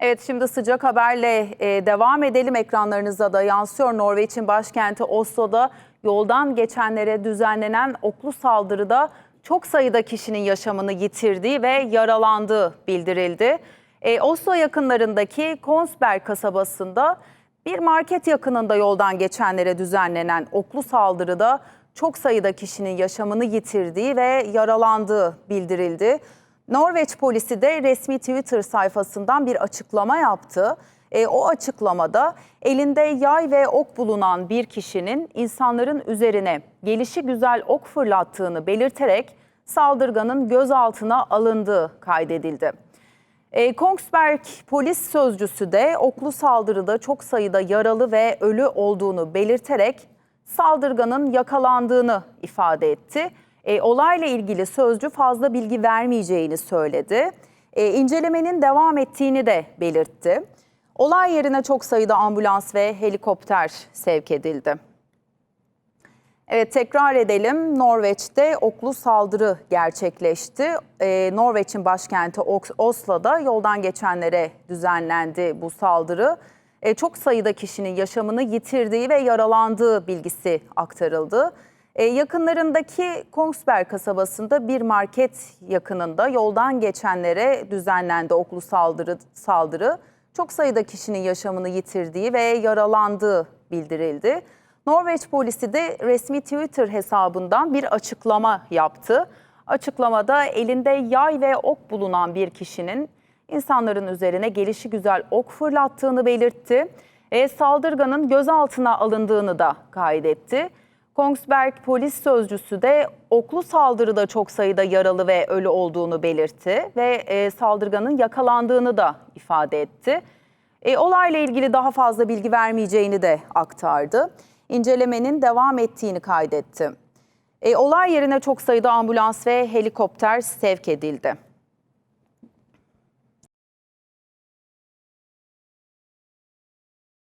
Evet şimdi sıcak haberle e, devam edelim. Ekranlarınıza da yansıyor. Norveç'in başkenti Oslo'da yoldan geçenlere düzenlenen oklu saldırıda çok sayıda kişinin yaşamını yitirdiği ve yaralandığı bildirildi. E, Oslo yakınlarındaki Konsberg kasabasında bir market yakınında yoldan geçenlere düzenlenen oklu saldırıda çok sayıda kişinin yaşamını yitirdiği ve yaralandığı bildirildi. Norveç polisi de resmi Twitter sayfasından bir açıklama yaptı. E, o açıklamada elinde yay ve ok bulunan bir kişinin insanların üzerine gelişi güzel ok fırlattığını belirterek saldırganın gözaltına alındığı kaydedildi. E, Kongsberg polis sözcüsü de oklu saldırıda çok sayıda yaralı ve ölü olduğunu belirterek saldırganın yakalandığını ifade etti. E, olayla ilgili sözcü fazla bilgi vermeyeceğini söyledi. E, incelemenin devam ettiğini de belirtti. Olay yerine çok sayıda ambulans ve helikopter sevk edildi. Evet tekrar edelim. Norveç'te oklu saldırı gerçekleşti. Ee, Norveç'in başkenti Os- Oslo'da yoldan geçenlere düzenlendi bu saldırı. Ee, çok sayıda kişinin yaşamını yitirdiği ve yaralandığı bilgisi aktarıldı. Ee, yakınlarındaki Kongsberg kasabasında bir market yakınında yoldan geçenlere düzenlendi oklu saldırı. saldırı. Çok sayıda kişinin yaşamını yitirdiği ve yaralandığı bildirildi. Norveç polisi de resmi Twitter hesabından bir açıklama yaptı. Açıklamada elinde yay ve ok bulunan bir kişinin insanların üzerine gelişi güzel ok fırlattığını belirtti. E, saldırganın gözaltına alındığını da kaydetti. Kongsberg polis sözcüsü de oklu saldırıda çok sayıda yaralı ve ölü olduğunu belirtti ve e, saldırganın yakalandığını da ifade etti. E, olayla ilgili daha fazla bilgi vermeyeceğini de aktardı. İncelemenin devam ettiğini kaydetti. E, olay yerine çok sayıda ambulans ve helikopter sevk edildi.